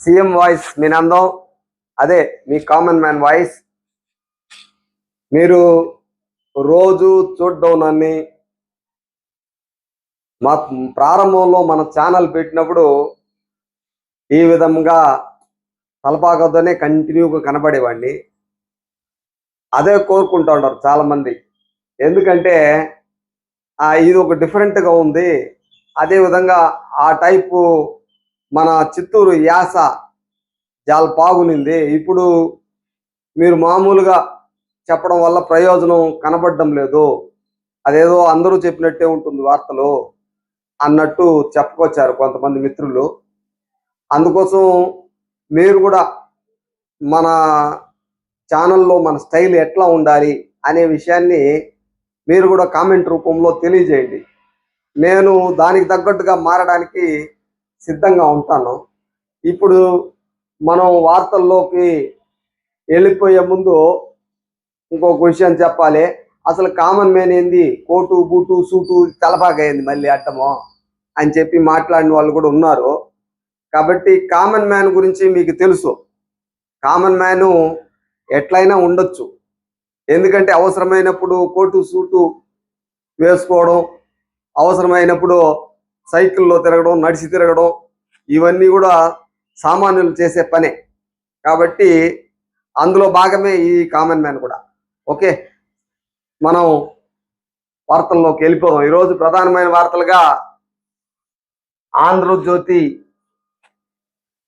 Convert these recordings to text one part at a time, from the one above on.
CM voice మీ నందం. అదే మీ common man voice. మీరు రోజు చూడడం నన్ను. మా ప్రారంభంలో మన ఛానల్ పెట్టినప్పుడు ఈ విధంగా తలపాకతోనే కంటిన్యూగా కనబడేవాడిని. అదే కోరుకుంటూ ఉంటారు చాలామంది. ఎందుకంటే ఇది ఒక డిఫరెంట్గా ఉంది. అదే విధంగా ఆ టైపు మన చిత్తూరు యాస చాలా బాగునింది ఇప్పుడు మీరు మామూలుగా చెప్పడం వల్ల ప్రయోజనం కనబడడం లేదు. అదేదో అందరూ చెప్పినట్టే ఉంటుంది వార్తలు అన్నట్టు చెప్పుకొచ్చారు కొంతమంది మిత్రులు. అందుకోసం మీరు కూడా మన ఛానల్లో మన స్టైల్ ఎట్లా ఉండాలి అనే విషయాన్ని మీరు కూడా కామెంట్ రూపంలో తెలియజేయండి. నేను దానికి తగ్గట్టుగా మారడానికి సిద్ధంగా ఉంటాను. ఇప్పుడు మనం వార్తల్లోకి వెళ్ళిపోయే ముందు ఇంకొక విషయం చెప్పాలి. అసలు కామన్ మ్యాన్ ఏంది? కోటు బూటు సూటు తలపాక అయింది మళ్ళీ అట్టము అని చెప్పి మాట్లాడిన వాళ్ళు కూడా ఉన్నారు. కాబట్టి కామన్ మ్యాన్ గురించి మీకు తెలుసు. కామన్ మ్యాన్ ఎట్లయినా ఉండొచ్చు. ఎందుకంటే అవసరమైనప్పుడు కోటు సూటు వేసుకోవడం అవసరమైనప్పుడు సైకిల్లో తిరగడం నడిచి తిరగడం ఇవన్నీ కూడా సామాన్యులు చేసే పనే. కాబట్టి అందులో భాగమే ఈ కామన్ మ్యాన్ కూడా. ఓకే? మనం వార్తల్లోకి వెళ్ళిపోదాం. ఈరోజు ప్రధానమైన వార్తలుగా ఆంధ్రజ్యోతి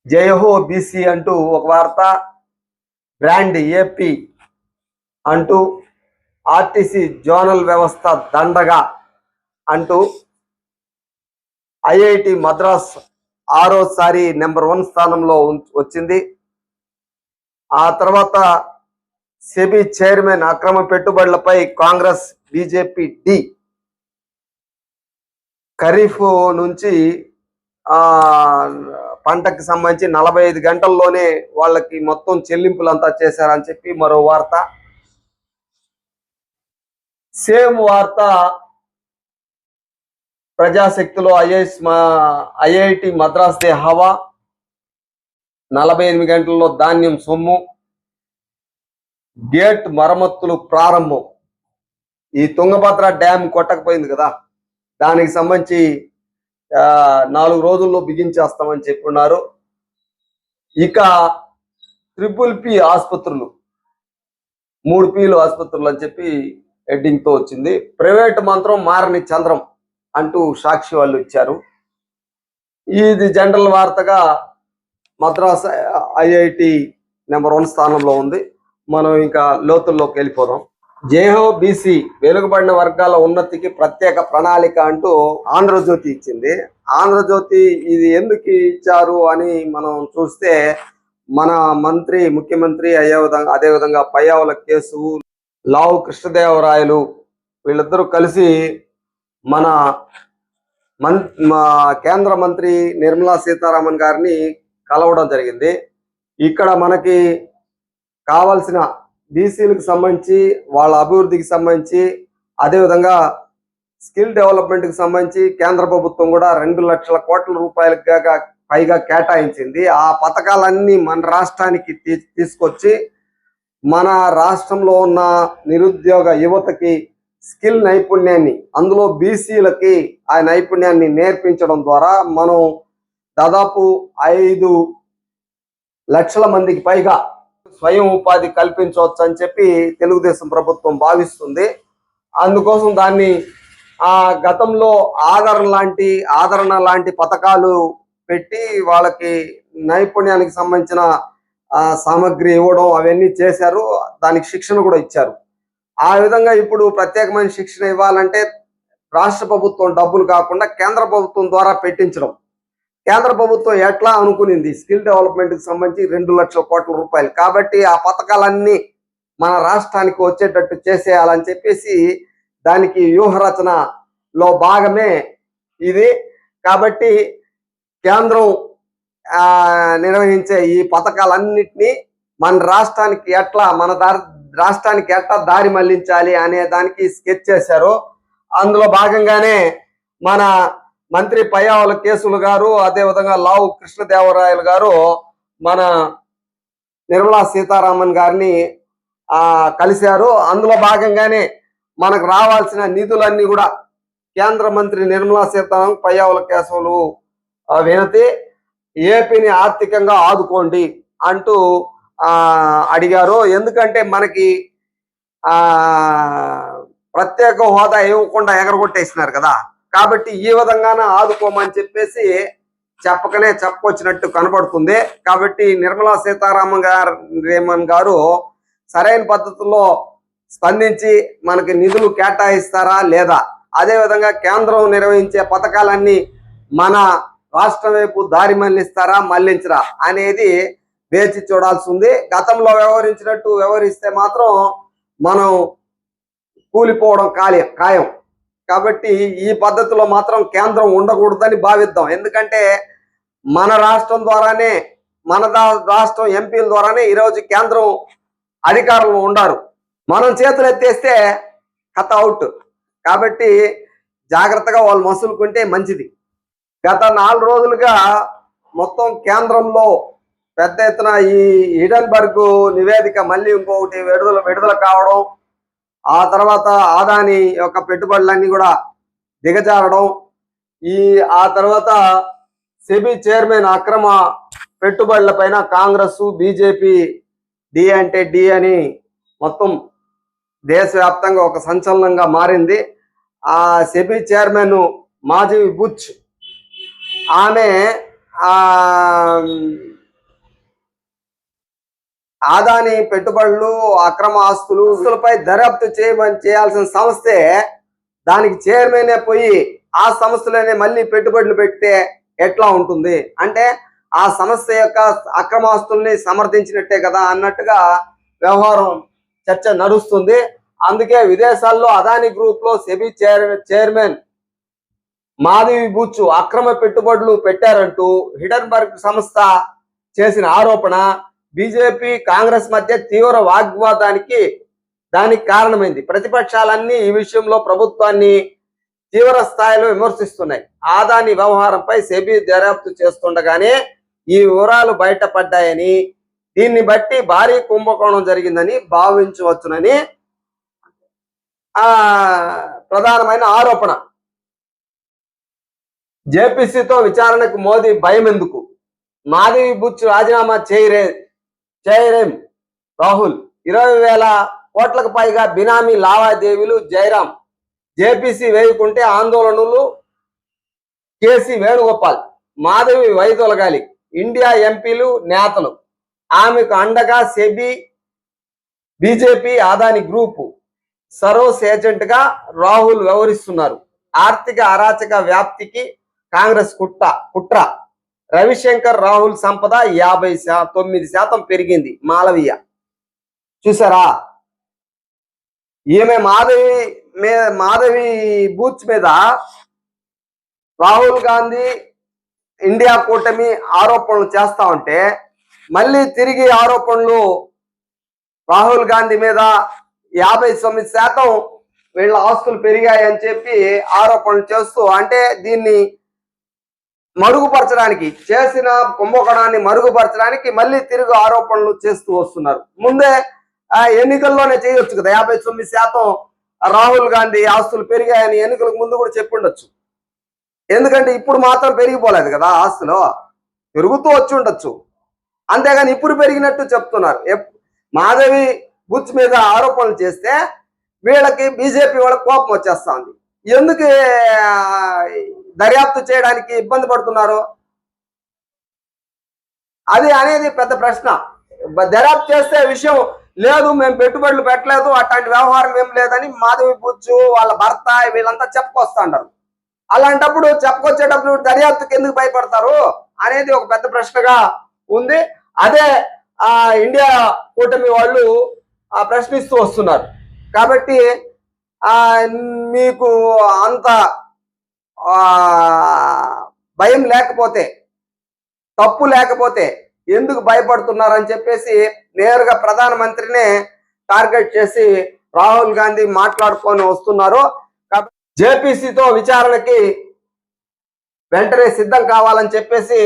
జయహో బీసీ అంటూ ఒక వార్త బ్రాండ్ ఏపీ అంటూ ఆర్టీసీ జోనల్ వ్యవస్థ దండగా అంటూ ఐఐటి మద్రాస్ ఆరోసారి నెంబర్ వన్ స్థానంలో ఉం- వచ్చింది. ఆ తర్వాత సెబీ చైర్మన్ అక్రమ పెట్టుబడులపై కాంగ్రెస్ బీజేపీ డి ఖరీఫ్ నుంచి పంటకు పంటకి సంబంధించి నలభై ఐదు గంటల్లోనే వాళ్ళకి మొత్తం చెల్లింపులంతా చేశారని చెప్పి మరో వార్త. సేమ్ వార్త ప్రజాశక్తిలో ఐఐఎస్ మా ఐఐటి మద్రాస్ దే హవా. నలభై ఎనిమిది గంటల్లో ధాన్యం సొమ్ము. గేట్ మరమ్మతులు ప్రారంభం. ఈ తుంగభద్ర డ్యామ్ కొట్టకపోయింది కదా. దానికి సంబంధించి నాలుగు రోజుల్లో బిగించేస్తామని చెప్పున్నారు ఇక ట్రిపుల్ పి ఆసుపత్రులు. మూడు పీలు ఆసుపత్రులు అని చెప్పి హెడ్డింగ్తో వచ్చింది. ప్రైవేట్ మంత్రం మారని చంద్రం. అంటూ సాక్షి వాళ్ళు ఇచ్చారు. ఇది జనరల్ వార్తగా మద్రాస్ ఐఐటి నెంబర్ వన్ స్థానంలో ఉంది. మనం ఇంకా లోతుల్లోకి వెళ్ళిపోదాం. జేహో బీసీ వెలుగుబడిన వర్గాల ఉన్నతికి ప్రత్యేక ప్రణాళిక అంటూ ఆంధ్రజ్యోతి ఇచ్చింది. ఆంధ్రజ్యోతి ఇది ఎందుకు ఇచ్చారు అని మనం చూస్తే మన మంత్రి ముఖ్యమంత్రి అయ్యే విధంగా అదే విధంగా పయ్యావుల కేసు లావు కృష్ణదేవరాయలు వీళ్ళిద్దరూ కలిసి మన మన్ మా కేంద్ర మంత్రి నిర్మలా సీతారామన్ గారిని కలవడం జరిగింది. ఇక్కడ మనకి కావాల్సిన బీసీలకు సంబంధించి వాళ్ళ అభివృద్ధికి సంబంధించి అదేవిధంగా స్కిల్ డెవలప్మెంట్కి సంబంధించి కేంద్ర ప్రభుత్వం కూడా రెండు లక్షల కోట్ల రూపాయలకు పైగా కేటాయించింది. ఆ పథకాలన్నీ మన రాష్ట్రానికి తీ- తీసుకొచ్చి మన రాష్ట్రంలో ఉన్న నిరుద్యోగ యువతకి స్కిల్ నైపుణ్యాన్ని అందులో బీసీలకి ఆ నైపుణ్యాన్ని నేర్పించడం ద్వారా మనం దాదాపు ఐదు లక్షల మందికి పైగా స్వయం ఉపాధి కల్పించవచ్చు అని చెప్పి తెలుగుదేశం ప్రభుత్వం భావిస్తుంది. అందుకోసం దాన్ని ఆ గతంలో ఆదరణ లాంటి ఆదరణ లాంటి పథకాలు పెట్టి వాళ్ళకి నైపుణ్యానికి సంబంధించిన సామాగ్రి సామగ్రి ఇవ్వడం అవన్నీ చేశారు. దానికి శిక్షణ కూడా ఇచ్చారు. ఆ విధంగా ఇప్పుడు ప్రత్యేకమైన శిక్షణ ఇవ్వాలంటే రాష్ట్ర ప్రభుత్వం డబ్బులు కాకుండా కేంద్ర ప్రభుత్వం ద్వారా పెట్టించడం. కేంద్ర ప్రభుత్వం ఎట్లా అనుకునింది? స్కిల్ డెవలప్మెంట్కి సంబంధించి రెండు లక్షల కోట్ల రూపాయలు. కాబట్టి ఆ పథకాలన్నీ మన రాష్ట్రానికి వచ్చేటట్టు చేసేయాలని చెప్పేసి దానికి వ్యూహరచనలో భాగమే ఇది. కాబట్టి కేంద్రం నిర్వహించే ఈ పథకాలన్నింటినీ మన రాష్ట్రానికి ఎట్లా మన దారి రాష్ట్రానికి ఎట్లా దారి మళ్ళించాలి అనే దానికి స్కెచ్ చేశారు. అందులో భాగంగానే మన మంత్రి పయ్యావల కేసులు గారు అదే విధంగా లావు కృష్ణదేవరాయలు గారు మన నిర్మలా సీతారామన్ గారిని కలిశారు. అందులో భాగంగానే మనకు రావాల్సిన నిధులన్నీ కూడా కేంద్ర మంత్రి నిర్మలా సీతారామన్ పయ్యావుల కేశవులు వినతి. ఏపీని ఆర్థికంగా ఆదుకోండి అంటూ అడిగారు ఎందుకంటే మనకి ఆ ప్రత్యేక హోదా ఇవ్వకుండా ఎగరగొట్టేసినారు కదా. కాబట్టి ఈ విధంగానే ఆదుకోమని చెప్పేసి చెప్పకనే చెప్పొచ్చినట్టు కనబడుతుంది. కాబట్టి నిర్మలా సీతారామన్ గారు రేమన్ గారు సరైన పద్ధతిలో స్పందించి మనకి నిధులు కేటాయిస్తారా లేదా? అదే విధంగా కేంద్రం నిర్వహించే పథకాలన్నీ మన రాష్ట్రం వైపు దారి మళ్ళిస్తారా మళ్ళించరా అనేది వేచి చూడాల్సి ఉంది గతంలో వ్యవహరించినట్టు వ్యవహరిస్తే మాత్రం మనం కూలిపోవడం ఖాళీ ఖాయం. కాబట్టి ఈ పద్ధతిలో మాత్రం కేంద్రం ఉండకూడదని భావిద్దాం. ఎందుకంటే మన రాష్ట్రం ద్వారానే మన దా- రాష్ట్రం ఎంపీల ద్వారానే ఈరోజు కేంద్రం అధికారంలో ఉండారు. మనం చేతులు ఎత్తేస్తే కథ అవుట్. కాబట్టి జాగ్రత్తగా వాళ్ళు మసులుకుంటే మంచిది. గత నాలుగు రోజులుగా మొత్తం కేంద్రంలో పెద్ద ఎత్తున ఈ హిడన్బర్గ్ నివేదిక మళ్ళీ ఇంకొకటి విడుదల విడుదల కావడం ఆ తర్వాత ఆదాని యొక్క పెట్టుబడులన్నీ కూడా దిగజారడం ఈ ఆ తర్వాత సెబీ చైర్మన్ అక్రమ పెట్టుబడుల పైన కాంగ్రెస్ బీజేపీ డి అంటే డి అని మొత్తం దేశవ్యాప్తంగా ఒక సంచలనంగా మారింది. ఆ సెబీ చైర్మన్ మాజీ బుచ్ ఆమె ఆదాని పెట్టుబడులు అక్రమ ఆస్తులు ఆస్తులపై దర్యాప్తు చేయమని చేయాల్సిన సంస్థే దానికి చైర్మనే పోయి ఆ సంస్థలోనే మళ్ళీ పెట్టుబడులు పెడితే ఎట్లా ఉంటుంది? అంటే ఆ సంస్థ యొక్క అక్రమ ఆస్తుల్ని సమర్థించినట్టే కదా అన్నట్టుగా వ్యవహారం చర్చ నడుస్తుంది. అందుకే విదేశాల్లో అదాని గ్రూప్లో SEBI chair chairman Madhavi Buch అక్రమ పెట్టుబడులు పెట్టారంటూ హిడన్బర్గ్ సంస్థ చేసిన ఆరోపణ బీజేపీ కాంగ్రెస్ మధ్య తీవ్ర వాగ్వాదానికి దానికి కారణమైంది. ప్రతిపక్షాలన్నీ ఈ విషయంలో ప్రభుత్వాన్ని తీవ్ర స్థాయిలో విమర్శిస్తున్నాయి. ఆదాని వ్యవహారంపై సెబీ దర్యాప్తు చేస్తుండగానే ఈ వివరాలు బయటపడ్డాయని దీన్ని బట్టి భారీ కుంభకోణం జరిగిందని భావించవచ్చునని ఆ ప్రధానమైన ఆరోపణ. జేపీసీతో విచారణకు మోదీ భయం ఎందుకు మాధవి బుచ్ రాజీనామా చేయరే జయరామ్ రాహుల్ ఇరవై వేల కోట్లకు పైగా బినామీ లావాదేవీలు జయరాం. జేపీసీ వేయకుంటే ఆందోళనలు కేసీ వేణుగోపాల్ మాధవి వైదొలగాలి ఇండియా ఎంపీలు నేతలు. ఆమెకు అండగా SEBI BJP Adani group. Soros ఏజెంట్గా రాహుల్ వ్యవహరిస్తున్నారు. ఆర్థిక అరాచక వ్యాప్తికి కాంగ్రెస్ కుట్ర కుట్ర. రవిశంకర్ రాహుల్ సంపద యాభై తొమ్మిది శాతం పెరిగింది. మాలవీయ చూసారా? ఈమె మాధవి మే మాధవి బూత్ మీద రాహుల్ గాంధీ ఇండియా కూటమి ఆరోపణలు చేస్తా ఉంటే మళ్ళీ తిరిగి ఆరోపణలు రాహుల్ గాంధీ మీద యాభై తొమ్మిది శాతం వీళ్ళ ఆస్తులు పెరిగాయని చెప్పి ఆరోపణలు చేస్తూ అంటే దీన్ని మరుగుపరచడానికి చేసిన కుంభకోణాన్ని మరుగుపరచడానికి మళ్ళీ తిరిగి ఆరోపణలు చేస్తూ వస్తున్నారు. ముందే ఆ ఎన్నికల్లోనే చేయొచ్చు కదా. యాభై తొమ్మిది శాతం రాహుల్ గాంధీ ఆస్తులు పెరిగాయని ఎన్నికలకు ముందు కూడా చెప్పి ఉండొచ్చు. ఎందుకంటే ఇప్పుడు మాత్రం పెరిగిపోలేదు కదా ఆస్తులు. పెరుగుతూ వచ్చి ఉండొచ్చు. అంతేగాని ఇప్పుడు పెరిగినట్టు చెప్తున్నారు. మాధవి బుచ్ మీద ఆరోపణలు చేస్తే వీళ్ళకి బీజేపీ వాళ్ళకి కోపం వచ్చేస్తా ఉంది ఎందుకు దర్యాప్తు చేయడానికి ఇబ్బంది పడుతున్నారు? అది అనేది పెద్ద ప్రశ్న. దర్యాప్తు చేస్తే విషయం లేదు మేము పెట్టుబడులు పెట్టలేదు అట్లాంటి వ్యవహారం ఏం లేదని మాధవి బుచ్చు వాళ్ళ భర్త వీళ్ళంతా చెప్పుకొస్తాంటారు అలాంటప్పుడు చెప్పుకొచ్చేటప్పుడు దర్యాప్తుకి ఎందుకు భయపడతారు అనేది ఒక పెద్ద ప్రశ్నగా ఉంది. అదే ఆ ఇండియా కూటమి వాళ్ళు ఆ ప్రశ్నిస్తూ వస్తున్నారు. కాబట్టి ఆ మీకు అంత భయం లేకపోతే తప్పు లేకపోతే ఎందుకు భయపడుతున్నారని చెప్పేసి నేరుగా ప్రధానమంత్రినే టార్గెట్ చేసి రాహుల్ గాంధీ మాట్లాడుకొని వస్తున్నారు. జేపీసీతో విచారణకి వెంటనే సిద్ధం కావాలని చెప్పేసి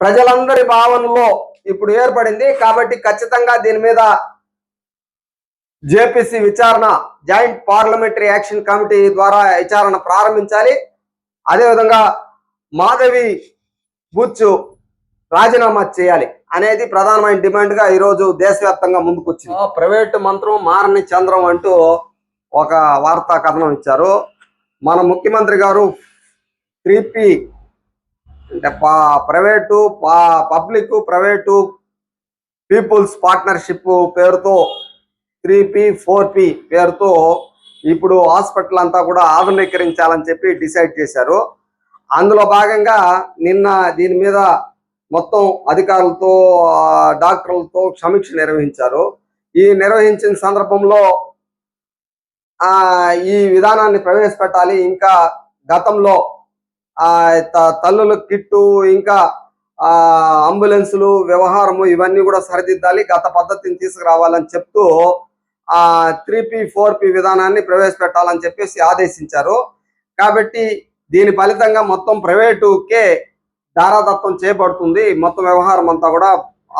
ప్రజలందరి భావనలో ఇప్పుడు ఏర్పడింది. కాబట్టి ఖచ్చితంగా దీని మీద జేపీసీ విచారణ జాయింట్ పార్లమెంటరీ యాక్షన్ కమిటీ ద్వారా విచారణ ప్రారంభించాలి. అదేవిధంగా మాధవి బుచ్చు రాజీనామా చేయాలి అనేది ప్రధానమైన డిమాండ్గా ఈరోజు దేశవ్యాప్తంగా ముందుకొచ్చింది. ఆ, ప్రైవేటు మంత్రం మారని చంద్రం అంటూ ఒక వార్తా కథనం ఇచ్చారు. మన ముఖ్యమంత్రి గారు త్రిపి అంటే పా- ప్రైవేటు పా- పబ్లిక్ ప్రైవేటు పీపుల్స్ పార్ట్నర్షిప్ పేరుతో త్రీ పి ఫోర్ పి పేరుతో ఇప్పుడు హాస్పిటల్ అంతా కూడా ఆధునీకరించాలని చెప్పి డిసైడ్ చేశారు. అందులో భాగంగా నిన్న దీని మీద మొత్తం అధికారులతో డాక్టర్లతో సమీక్ష నిర్వహించారు. ఈ నిర్వహించిన సందర్భంలో ఆ ఈ విధానాన్ని ప్రవేశపెట్టాలి. ఇంకా గతంలో ఆ తల్లుల కిట్టు ఇంకా ఆ అంబులెన్సులు వ్యవహారము ఇవన్నీ కూడా సరిదిద్దాలి. గత పద్ధతిని తీసుకురావాలని చెప్తూ త్రీ పి ఫోర్ పి విధానాన్ని ప్రవేశపెట్టాలని చెప్పేసి ఆదేశించారు. కాబట్టి దీని ఫలితంగా మొత్తం ప్రైవేటుకే దారాదత్తం చేపడుతుంది మొత్తం వ్యవహారం అంతా కూడా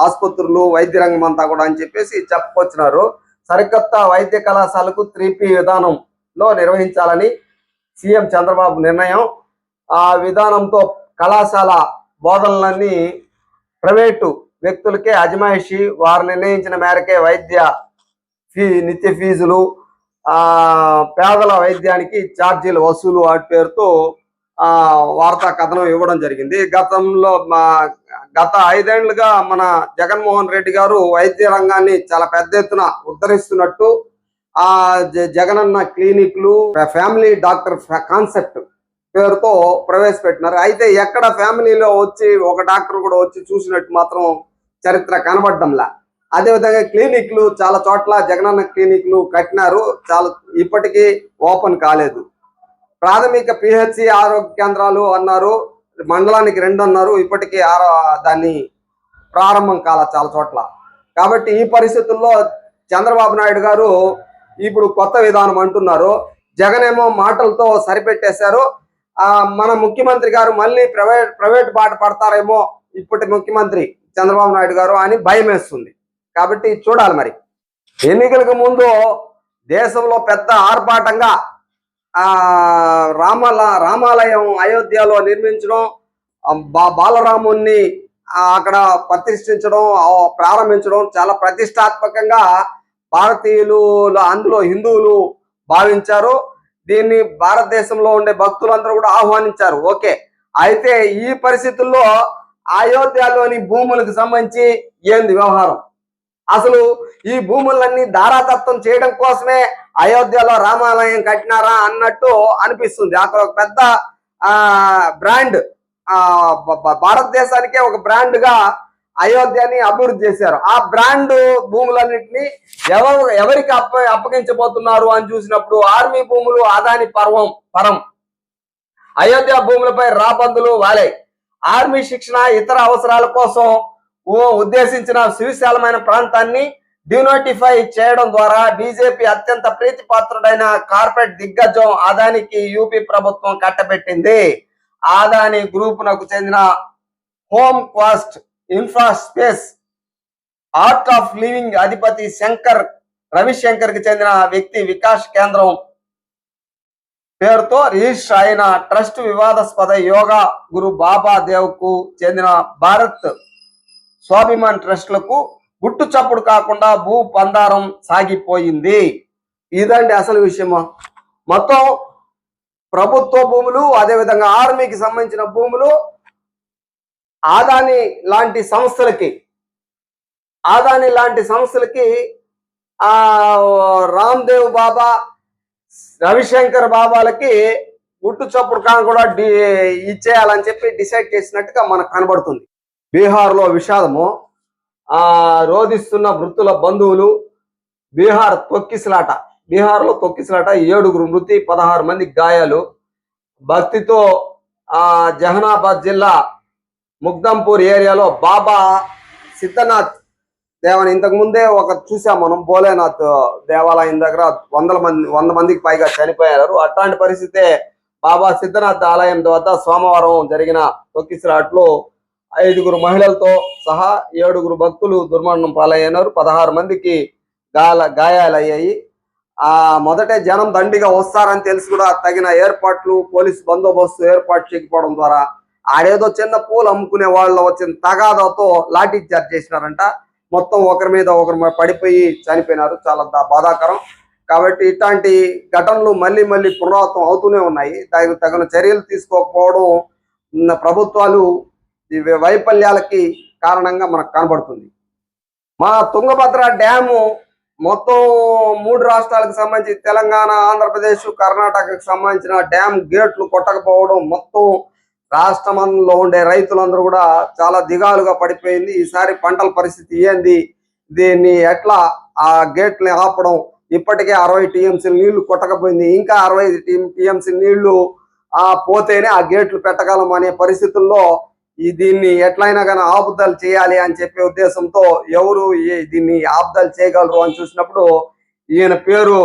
ఆసుపత్రులు వైద్య రంగం అంతా కూడా అని చెప్పేసి చెప్పుకొచ్చినారు సరికొత్త వైద్య కళాశాలకు త్రీ పి విధానంలో నిర్వహించాలని సీఎం చంద్రబాబు నిర్ణయం. ఆ విధానంతో కళాశాల బోధనలన్నీ ప్రైవేటు వ్యక్తులకే అజమాయిషి వారు నిర్ణయించిన మేరకే వైద్య ఫీ నిత్య ఫీజులు ఆ పేదల వైద్యానికి ఛార్జీలు వసూలు వాటి పేరుతో ఆ వార్తా కథనం ఇవ్వడం జరిగింది. గతంలో మా గత ఐదేళ్ళుగా మన జగన్మోహన్ రెడ్డి గారు వైద్య రంగాన్ని చాలా పెద్ద ఎత్తున ఉద్ధరిస్తున్నట్టు ఆ జగనన్న క్లినిక్లు ఫ్యామిలీ డాక్టర్ కాన్సెప్ట్ పేరుతో ప్రవేశపెట్టినారు. అయితే ఎక్కడ ఫ్యామిలీలో వచ్చి ఒక డాక్టర్ కూడా వచ్చి చూసినట్టు మాత్రం చరిత్ర కనబడ్డంలా. అదేవిధంగా క్లినిక్లు చాలా చోట్ల జగనన్న క్లినిక్లు కట్టినారు. చాలా ఇప్పటికీ ఓపెన్ కాలేదు. ప్రాథమిక పిహెచ్సి ఆరోగ్య కేంద్రాలు అన్నారు. మండలానికి రెండు అన్నారు. ఇప్పటికీ ఆరో దాన్ని ప్రారంభం కాల చాలా చోట్ల. కాబట్టి ఈ పరిస్థితుల్లో చంద్రబాబు నాయుడు గారు ఇప్పుడు కొత్త విధానం అంటున్నారు. జగన్ ఏమో మాటలతో సరిపెట్టేశారు. ఆ మన ముఖ్యమంత్రి గారు మళ్ళీ ప్రైవేట్ ప్రైవేట్ బాట పడతారేమో ఇప్పటి ముఖ్యమంత్రి చంద్రబాబు నాయుడు గారు అని భయం వేస్తుంది కాబట్టి చూడాలి మరి. ఎన్నికలకు ముందు దేశంలో పెద్ద ఆర్భాటంగా రామాల రామాలయం అయోధ్యలో నిర్మించడం బా- బాలరాముణ్ణి అక్కడ ప్రతిష్ఠించడం ప్రారంభించడం చాలా ప్రతిష్టాత్మకంగా భారతీయులు అందులో హిందువులు భావించారు. దీన్ని భారతదేశంలో ఉండే భక్తులందరూ కూడా ఆహ్వానించారు. ఓకే. అయితే ఈ పరిస్థితుల్లో అయోధ్యలోని భూములకు సంబంధించి ఏంది వ్యవహారం? అసలు ఈ భూములన్నీ దారాదత్తం చేయడం కోసమే అయోధ్యలో రామాలయం కట్టినారా అన్నట్టు అనిపిస్తుంది. అక్కడ ఒక పెద్ద ఆ బ్రాండ్ ఆ భారతదేశానికే ఒక బ్రాండ్గా అయోధ్యని అభివృద్ధి చేశారు. ఆ బ్రాండ్ భూములన్నింటినీ ఎవరు ఎవరికి అప్ప అప్పగించబోతున్నారు అని చూసినప్పుడు ఆర్మీ భూములు ఆదాని పర్వం పరం. అయోధ్య భూములపై రాబందులు వాలాయి. ఆర్మీ శిక్షణ ఇతర అవసరాల కోసం ఉద్దేశించిన సువిశాలమైన ప్రాంతాన్ని డినోటిఫై చేయడం ద్వారా బీజేపీ అత్యంత ప్రీతిపాత్రుడైన కార్పొరేట్ దిగ్గజం అదానికి యూపీ ప్రభుత్వం కట్టబెట్టింది. ఆదాని గ్రూప్ నకు చెందిన home cost infraspace art of living అధిపతి శంకర్ రవిశంకర్కి చెందిన వ్యక్తి వికాస్ కేంద్రం పేరుతో రిజిస్టర్ అయిన ట్రస్ట్ వివాదాస్పద యోగా గురు బాబా దేవ్కు చెందిన భారత్ స్వాభిమాన్ ట్రస్ట్లకు గుట్టు చప్పుడు కాకుండా భూ పందారం సాగిపోయింది. ఇదండి అసలు విషయము. మొత్తం ప్రభుత్వ భూములు అదేవిధంగా ఆర్మీకి సంబంధించిన భూములు ఆదాని లాంటి సంస్థలకి ఆదాని లాంటి సంస్థలకి ఆ రామ్దేవ్ బాబా రవిశంకర్ బాబాలకి గుట్టు చప్పుడు కాని కూడా ఇచ్చేయాలని చెప్పి డిసైడ్ చేసినట్టుగా మనకు కనబడుతుంది. బీహార్లో విషాదము ఆ రోధిస్తున్న మృతుల బంధువులు బీహార్ తొక్కిసలాట. బీహార్లో తొక్కిసలాట. ఏడుగురు మృతి పదహారు మంది గాయాలు. భక్తితో ఆ జహనాబాద్ జిల్లా ముగ్దంపూర్ ఏరియాలో బాబా సిద్ధనాథ్ దేవని ఇంతకు ముందే ఒక చూసాం మనం భోలేనాథ్ దేవాలయం దగ్గర వందల మంది వంద మందికి పైగా చనిపోయారు. అట్లాంటి పరిస్థితే బాబా సిద్ధనాథ్ ఆలయం వద్ద సోమవారం జరిగిన తొక్కిసలాట్లో ఐదుగురు మహిళలతో సహా ఏడుగురు భక్తులు దుర్మరణం పాలయ్యారు. పదహారు మందికి గాయాల గాయాలయ్యాయి. ఆ మొదటే జనం దండిగా వస్తారని తెలిసి కూడా తగిన ఏర్పాట్లు పోలీస్ బందోబస్తు ఏర్పాటు చేయకపోవడం ద్వారా ఆడేదో చిన్న పూలు అమ్ముకునే వాళ్ళు వచ్చిన తగాదాతో లాఠీ చార్జ్ చేసినారంట. మొత్తం ఒకరి మీద ఒకరి మీద పడిపోయి చనిపోయినారు. చాలా బాధాకరం. కాబట్టి ఇట్లాంటి ఘటనలు మళ్ళీ మళ్ళీ పునరావృతం అవుతూనే ఉన్నాయి. దానికి తగిన చర్యలు తీసుకోకపోవడం ప్రభుత్వాలు వైఫల్యాలకి కారణంగా మనకు కనబడుతుంది. మా తుంగభద్ర డ్యాము మొత్తం మూడు రాష్ట్రాలకు సంబంధించి తెలంగాణ ఆంధ్రప్రదేశ్ కర్ణాటకకు సంబంధించిన డ్యామ్ గేట్లు కొట్టకపోవడం మొత్తం రాష్ట్రంలో ఉండే రైతులందరూ కూడా చాలా దిగాలుగా పడిపోయింది. ఈసారి పంటల పరిస్థితి ఏంది? దీన్ని ఎట్లా ఆ గేట్ని ఆపడం? ఇప్పటికే అరవై టీఎంసీ నీళ్ళు కొట్టకపోయింది. ఇంకా అరవై టీఎంసీ నీళ్ళు ఆ పోతేనే ఆ గేట్లు పెట్టగలం అనే పరిస్థితుల్లో ఈ దీన్ని ఎట్లయినా కానీ ఆపుదలు చేయాలి అని చెప్పే ఉద్దేశంతో ఎవరు దీన్ని ఆపుదలు చేయగలరు అని చూసినప్పుడు ఈయన పేరు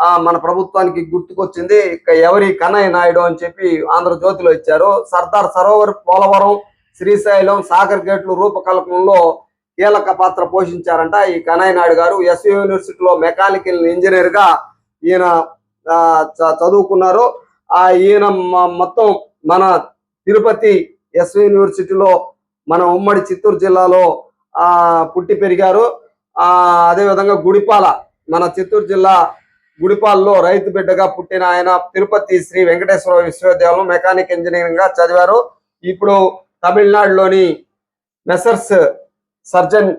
ఆ మన ప్రభుత్వానికి గుర్తుకొచ్చింది. ఇక ఎవరి కన్నయ్య నాయుడు అని చెప్పి ఆంధ్రజ్యోతిలో ఇచ్చారు. సర్దార్ సరోవర్ పోలవరం శ్రీశైలం సాగర్ గేట్లు రూపకల్పనలో కీలక పాత్ర పోషించారంట ఈ కన్నయ్య నాయుడు గారు. ఎస్ యూనివర్సిటీలో మెకానికల్ ఇంజనీర్గా ఈయన ఆ, చ- చదువుకున్నారు. ఆ ఈయన మొత్తం మన తిరుపతి ఎస్ యూనివర్సిటీలో మన ఉమ్మడి చిత్తూరు జిల్లాలో ఆ పుట్టి పెరిగారు. ఆ అదే విధంగా గుడిపాల మన చిత్తూరు జిల్లా గుడిపాల్లో రైతు బిడ్డగా పుట్టిన ఆయన తిరుపతి శ్రీ వెంకటేశ్వర విశ్వవిద్యాలయం మెకానిక్ ఇంజనీరింగ్గా చదివారు. ఇప్పుడు తమిళనాడులోని మెసర్స్ సర్జన్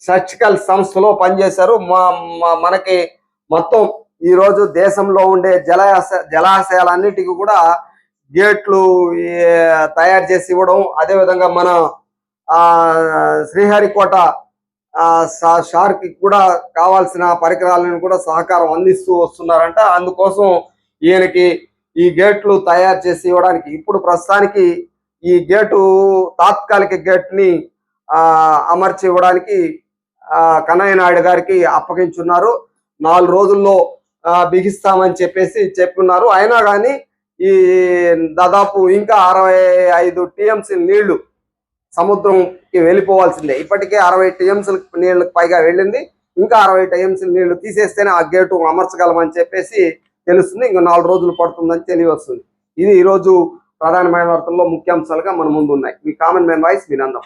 సర్జికల్ సంస్థలో పనిచేశారు. మా మా- మనకి మొత్తం ఈ రోజు దేశంలో ఉండే జలాశ జలాశయాలన్నిటికీ కూడా గేట్లు తయారు చేసి ఇవ్వడం అదే విధంగా మన ఆ శ్రీహరికోట ఆ షార్క్కి కూడా కావాల్సిన పరికరాలను కూడా సహకారం అందిస్తూ వస్తున్నారంట. అందుకోసం ఈయనకి ఈ గేట్లు తయారు చేసి ఇవ్వడానికి ఇప్పుడు ప్రస్తుతానికి ఈ గేటు తాత్కాలిక గేట్ని ఆ అమర్చి ఇవ్వడానికి ఆ కన్నయ్య నాయుడు గారికి అప్పగించున్నారు. నాలుగు రోజుల్లో ఆ, బిగిస్తామని చెప్పేసి చెప్పున్నారు అయినా కానీ ఈ దాదాపు ఇంకా అరవై ఐదు టీఎంసీ నీళ్ళు సముద్రంకి వెళ్ళిపోవాల్సిందే. ఇప్పటికే అరవై టీఎంసీ నీళ్ళకి పైగా వెళ్ళింది. ఇంకా అరవై టీఎంసీ నీళ్ళు తీసేస్తేనే ఆ గేటు అమర్చగలమని చెప్పేసి తెలుస్తుంది. ఇంకా నాలుగు రోజులు పడుతుందని తెలియవస్తుంది. ఇది ఈ రోజు ప్రధానమైన వార్తల్లో ముఖ్యాంశాలుగా మన ముందు ఉన్నాయి. మీ కామన్ మ్యాన్ వాయిస్ వినందాం